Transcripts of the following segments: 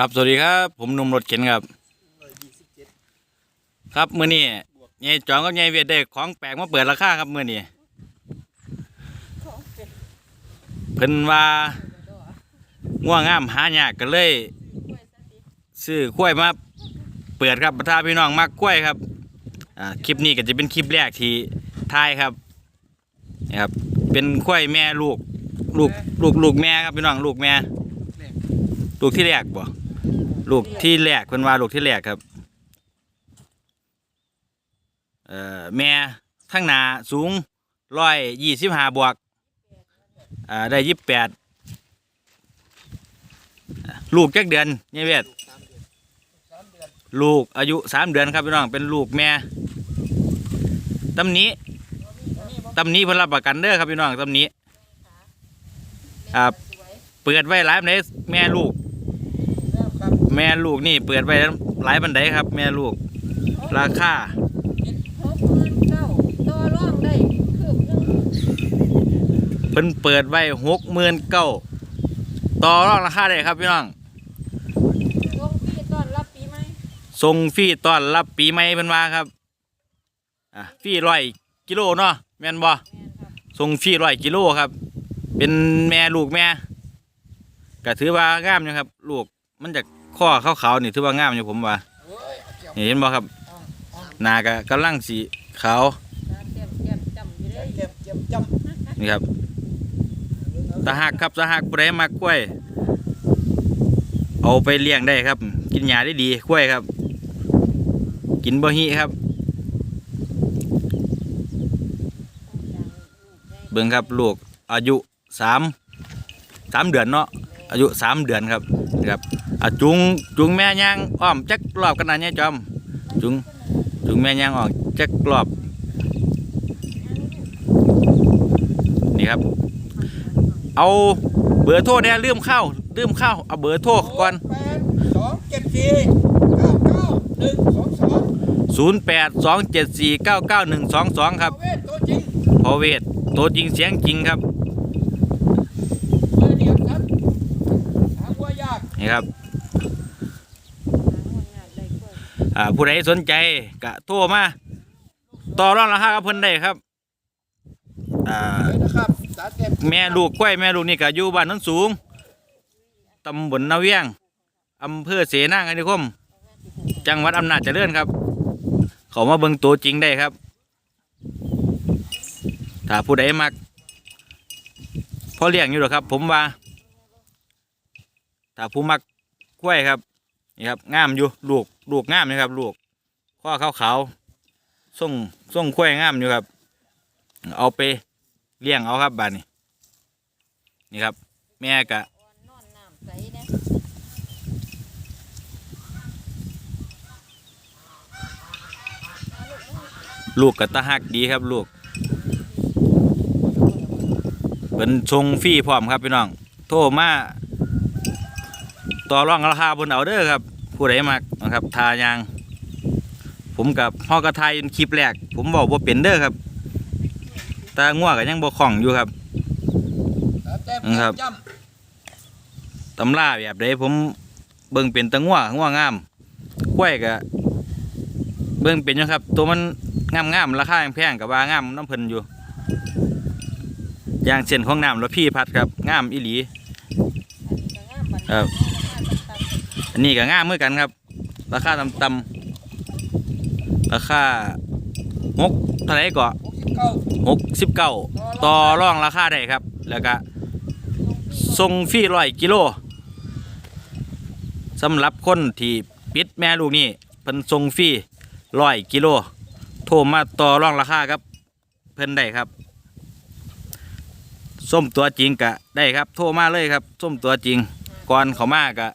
ครับ สวัสดีครับ ผมหนุ่มรถเข็นครับ ครับมื้อนี้ยายจองกับยายเวียดได้ของแปลกมาเปิดราคาครับมื้อนี้เพิ่นว่าง่วงงามหายากกันเลยซื้อกล้วยมาเปิดครับถ้าพี่น้องมักกล้วยครับอ่าคลิปนี้ก็จะเป็นคลิปแรกที่ถ่ายครับนี่ครับ เป็นกล้วยแม่ลูก ลูกลูกลูกแม่ครับพี่น้องลูกแม่ลูกที่แรกบ่ ลูกที่แรกเพิ่นว่าลูกที่แรกครับเอ่อแม่ทั้งหนาสูงร้อยยี่สิบห้าบวกอ่าได้ยี่สิบแปดลูกจักเดือนเนี่ยเวทลูกอายุสามเดือนครับพี่น้องเป็นลูกแม่ตำนี้ตำนี้เพิ่นรับประกันเด้อครับพี่น้องตำนี้อ่าเปิดไว้หลายปันแม่ลูก แม่ลูกนี่เปิดไว้หลายปันไดครับ แม่ลูก ราคาหกหมื่นเก้าต่อรองได้คืบหนึงเพิ่นเปิดไว้หกหมื่นเก้าต่อรองราคาได้ครับพี่น้องลงปีต้อนรับปีใหม่ส่งฟรีต้อนรับปีใหม่เพิ่นว่าครับอะฟรีร้อยกิโลเนาะแม่นบ่แม่นครับส่งฟรีร้อยกิโลครับ เป็นแม่ลูกแม่ก็ถือว่างามอยู่ครับ ลูก มันจะข้อขาวๆนี่ถือว่างามอยู่ผมว่านี่เห็นบ่ครับหน้าก็กำลังสีขาวตาเต็มแก้มจำอยู่เลยเจ็บเจ็บจนี่ครับำตาหักครับตาหักผู้ใดมักกล้วย เอาไปเลี้ยงได้ครับ กินหญ้าได้ดีกล้วยครับ กินบ่หิครับ เบิ่งครับลูกอายุสามสามเดือนเนาะ อายุสามเดือนครับนะครับอะจุงจุงแม่ย่างอ้อมจักรอบกันนะเนี่ยจอมจุงจุงแม่ย่างออกจักรอบนี่ครับ เอาเบอร์โทรเนี่ยลืมเข้าลืมเข้าเอาเบอร์โทรก่อนแปดสองเจ็ดสี่เก้าเก้าหนึ่งสองสอง0 8 2 7 4 9 9 1 2 2ครับเวทตัวจริงพอเวทตัวจริงเสียงจริงครับเบอร์เดียวครับหาวัวยาก นี่ครับอ่าผู้ใดสนใจกะโทรมาต่อรองราคากับเพิ่นได้ครับอ่าแม่ลูกกล้วยแม่ลูกนี่ก็อยู่บ้านโนนสูงตำบลนาเวียงอำเภอเสนางคณิคม จังหวัดอำนาจเจริญครับ เขามาเบิ่งตัวจริงได้ครับ ถ้าผู้ใดมักพอเลี้ยงอยู่หรอกครับ ผมว่า ถ้าผู้มักกล้วยครับนี่ครับงามอยู่ลูกลูกงามนี่ครับลูกข้อขาวขาวๆส่งส่งกล้วยงามอยู่ครับ เอาไปเลี้ยงเอาครับบ้านนี้นี่ครับ แม่กะลูกกะตาหักดีครับลูกเป็นชงฟรีพร้อมครับพี่น้อง โทรมา ต่อรองราคาบนเอาเด้อครับ ผู้ใดมักนะครับทายาง ผมกับพ่อกระทายเป็นคลิปแรก ผมบอกว่าเป็นเด้อครับตาง่วงก็ยังบ่คล่องอยู่ครับตาเต็มครับตำราแบบใดผมเบิ่งเป็นตะง่วง่วงามกล้วยก็เบิ่งเป็นอยู่ครับ ตัวมันงามงามราคาแพงกับว่างามน้ำเพินอยู่อย่างเช่นของน้ำแล้วพี่พัดครับงามอีหลีครับ อันนี้ก็งามเหมือนกันครับ ราคาต่ำๆราคาหกเท่าไหรก็ำหกสิบเก้าหกสิบเก้าต่อรองราคาได้ครับ แล้วก็ส่งฟรีร้อยกิโลสำหรับคนที่ปิดแม่ลูกนี่เพิ่นส่งฟรีร้อยกิโลโทรมาต่อรองราคาครับ เพิ่นได้ครับส้มตัวจริงกะได้ครับ โทรมาเลยครับส้มตัวจริงก่อนเขามากะ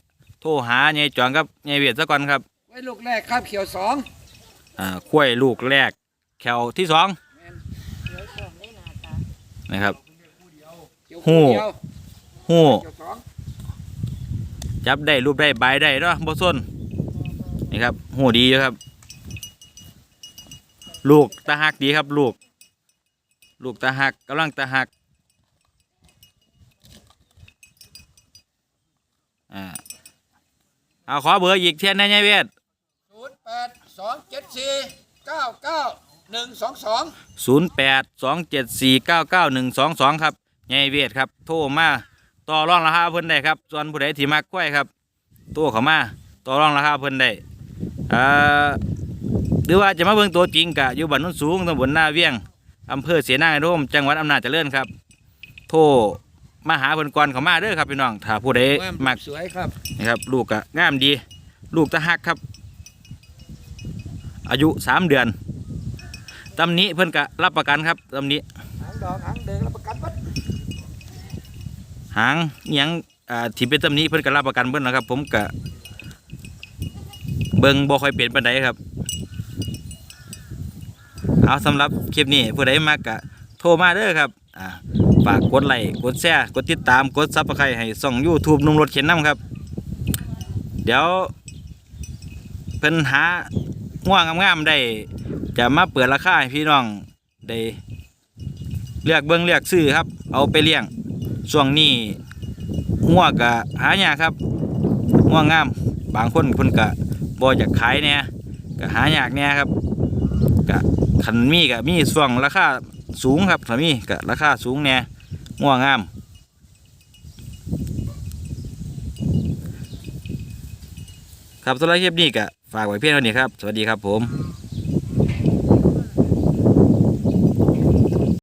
โทรหายายจองครับยายเวียดซะก่อนครับไว้ลูกแรกครับเขียวสองอ่ากล้วยลูกแรกแขวที่สองเดี๋ยวส่งได้หน้าตานะครับเขียวหู้เดียวหู้เขียวสองจับได้รูปได้ใบได้เนาะบ่ส้นนี่ครับหูดีอยู่ครับ ลูกตาหักดีครับ ลูก ลูกตาหักกำลังตาหักอ่า เอาขอเบอร์อีกเทียนนะยายเวทศูนย์แปดสองเจ็ดสี่เก้าเก้าหนึ่งสองสองศูนย์แปดสองเจ็ดสี่เก้าเก้าหนึ่งสองสองครับยายเวทครับ โทรมาต่อรองราคาเพิ่นได้ครับส่วนผู้ใดที่มักกล้วยครับโทรเข้ามาต่อรองราคาเพิ่นได้อ่าหรือว่าจะมาเบิ่งตัวจริงกะอยู่บ้านโนนสูงตำบลหน้าเวียงอำเภอเสนาโดมจังหวัดอำนาจเจริญครับ โทร มาหาเพิ่นก่อนเข้ามาเด้อครับพี่น้องถ้าผู้ใดมักสวยครับนะครับ ลูกก็งามดี ลูกตะหักครับ อายุสามเดือนตำหนี้เพิ่นก็รับประกันครับตำหนี้หางดอกหางเดินรับประกันวัดหางอิหยังอ่าที่เป็นตำหนี้เพิ่นก็รับประกันเบิ่นนะครับ ผมก็เบิ่งบ่ค่อยเปลี่ยนปานใดครับ เอาสำหรับคลิปนี้ผู้ใดมากก็โทรมาเด้อครับ อ่าฝากกดไลค์กดแชร์กดติดตามกดซับสไครต์ให้ส่อง YouTube นุ่มรถเข็นน้ำครับ เดี๋ยวเพิ่นหาง่วงงามๆได้ จะมาเปิดราคาให้พี่น้องได้เลือกเบิ่งเลือกซื้อครับ เอาไปเลี้ยงช่วงนี้ง่วงก็หายากครับง่วงงาม บางคนเพิ่นก็บ่อยากขายเนี่ยก็หายากเนี่ยครับก็คันมีก็มีช่วงราคา สูงครับถ้ามีก็ราคาสูงเนี่ยง่วงงาม ครับสำหรับคลิปนี้ก็ฝากไว้เพียงเท่านี้ครับ สวัสดีครับผม